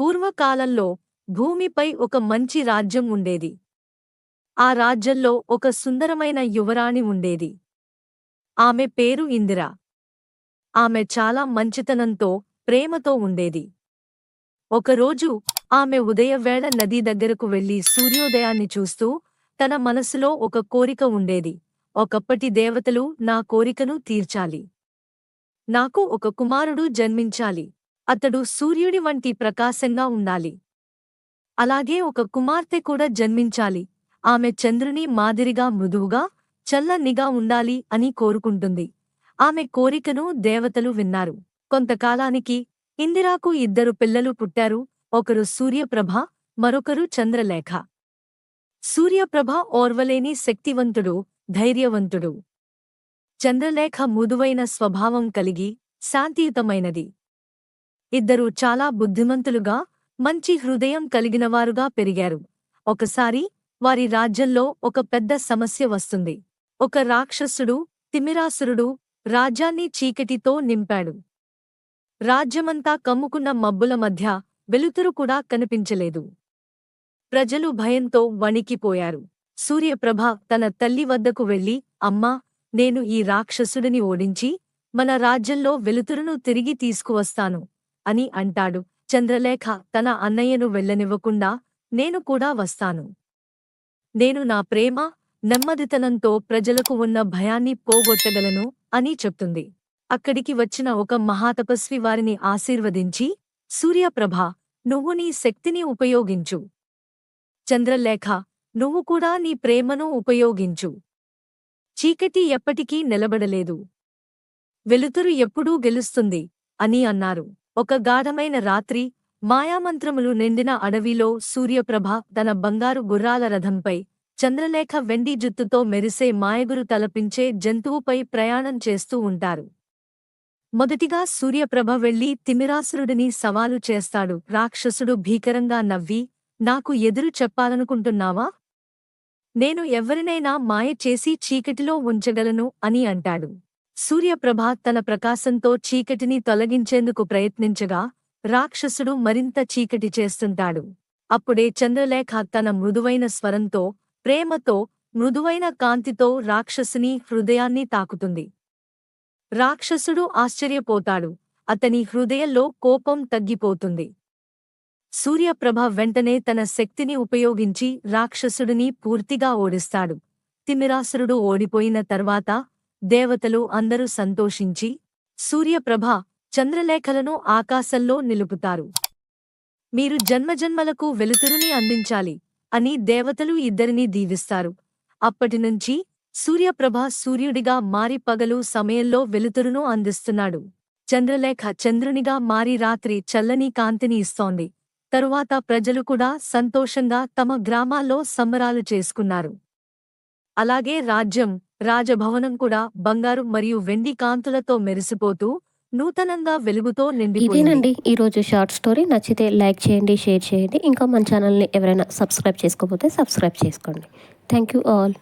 పూర్వకాలంలో భూమిపై ఒక మంచి రాజ్యం ఉండేది. ఆ రాజ్యంలో ఒక సుందరమైన యువరాణి ఉండేది. ఆమె పేరు ఇందిర. ఆమె చాలా మంచితనంతో ప్రేమతో ఉండేది. ఒకరోజు ఆమె ఉదయవేళ నదీ దగ్గరకు వెళ్ళి సూర్యోదయాన్ని చూస్తూ తన మనసులో ఒక కోరిక ఉండేది. ఒకప్పటి దేవతలు నా కోరికను తీర్చాలి. నాకు ఒక కుమారుడు జన్మించాలి. అతడు సూర్యుడి వంటి ప్రకాశంగా ఉండాలి. అలాగే ఒక కుమార్తె కూడా జన్మించాలి. ఆమె చంద్రుని మాదిరిగా మృదువుగా చల్లనిగా ఉండాలి అని కోరుకుంటుంది. ఆమె కోరికను దేవతలు విన్నారు. కొంతకాలానికి ఇందిరాకు ఇద్దరు పిల్లలు పుట్టారు. ఒకరు సూర్యప్రభ మరొకరు చంద్రలేఖ. సూర్యప్రభ ఓర్వలేని శక్తివంతుడు ధైర్యవంతుడు. చంద్రలేఖ మృదువైన స్వభావం కలిగి శాంతియుతమైనది. ఇద్దరూ చాలా బుద్ధిమంతులుగా మంచి హృదయం కలిగినవారుగా పెరిగారు. ఒకసారి వారి రాజ్యంలో ఒక పెద్ద సమస్య వస్తుంది. ఒక రాక్షసుడు తిమిరాసురుడు రాజ్యాన్ని చీకటితో నింపాడు. రాజ్యమంతా కమ్ముకున్న మబ్బుల మధ్య వెలుతురు కూడా కనిపించలేదు. ప్రజలు భయంతో వణికిపోయారు. సూర్యప్రభ తన తల్లి వద్దకు వెళ్ళి అమ్మా నేను ఈ రాక్షసుడిని ఓడించి మన రాజ్యంలో వెలుతురును తిరిగి తీసుకువస్తాను. అని అంటాడు. చంద్రలేఖ తన అన్నయ్యను వెళ్ళనివ్వకుండా నేను కూడా వస్తాను. నేను నా ప్రేమ నెమ్మదితనంతో ప్రజలకు ఉన్న భయాన్ని పోగొట్టగలను అని చెప్తుంది. అక్కడికి వచ్చిన ఒక మహాతపస్వి వారిని ఆశీర్వదించి సూర్యప్రభ నువ్వు నీ శక్తిని ఉపయోగించు. చంద్రలేఖ నువ్వు కూడా నీ ప్రేమను ఉపయోగించు. చీకటి ఎప్పటికీ నిలబడలేదు. వెలుతురు ఎప్పుడూ గెలుస్తుంది అని అన్నారు. ఒక గాఢమైన రాత్రి మాయామంత్రములు నిండిన అడవిలో సూర్యప్రభ తన బంగారు గుర్రాల రథంపై చంద్రలేఖ వెండి జుత్తుతో మెరిసే మాయగురు తలపించే జంతువుపై ప్రయాణం చేస్తూ ఉంటారు. మొదటిగా సూర్యప్రభ వెళ్ళి తిమిరాసురుడిని సవాలు చేస్తాడు. రాక్షసుడు భీకరంగా నవ్వి నాకు ఎదురు చెప్పాలనుకుంటున్నావా? నేను ఎవరినైనా మాయ చేసి చీకటిలో ఉంచగలను అని అంటాడు. సూర్యప్రభ తన ప్రకాశంతో చీకటిని తొలగించేందుకు ప్రయత్నించగా రాక్షసుడు మరింత చీకటి చేస్తుంటాడు. అప్పుడే చంద్రలేఖ తన మృదువైన స్వరంతో ప్రేమతో మృదువైన కాంతితో రాక్షసుని హృదయాన్ని తాకుతుంది. రాక్షసుడు ఆశ్చర్యపోతాడు అతని హృదయంలో కోపం తగ్గిపోతుంది. సూర్యప్రభ వెంటనే తన శక్తిని ఉపయోగించి రాక్షసుడిని పూర్తిగా ఓడిస్తాడు. తిమిరాసురుడు ఓడిపోయిన తర్వాత దేవతలు అందరూ సంతోషించి సూర్యప్రభ చంద్రలేఖలను ఆకాశంలో నిలుపుతారు. మీరు జన్మజన్మలకు వెలుతురుని అందించాలి అని దేవతలు ఇద్దరినీ దీవిస్తారు. అప్పటినుంచి సూర్యప్రభ సూర్యుడిగా మారి పగలు సమయంలో వెలుతురును అందిస్తున్నాడు. చంద్రలేఖ చంద్రునిగా మారి రాత్రి చల్లని కాంతిని ఇస్తోంది. తరువాత ప్రజలు కూడా సంతోషంగా తమ గ్రామాల్లో సంబరాలు చేసుకున్నారు. అలాగే రాజ్యం రాజభవనం కూడా బంగారు మరియు వెండి కాంతులతో మెరిసిపోతూ నూతనంగా వెలుగుతో నిండిపోయింది. ఇదేనండి ఈరోజు షార్ట్ స్టోరీ. నచ్చితే లైక్ చేయండి షేర్ చేయండి. ఇంకా మన ఛానల్ని ఎవరైనా సబ్స్క్రైబ్ చేసుకోకపోతే సబ్స్క్రైబ్ చేసుకోండి. Thank you all.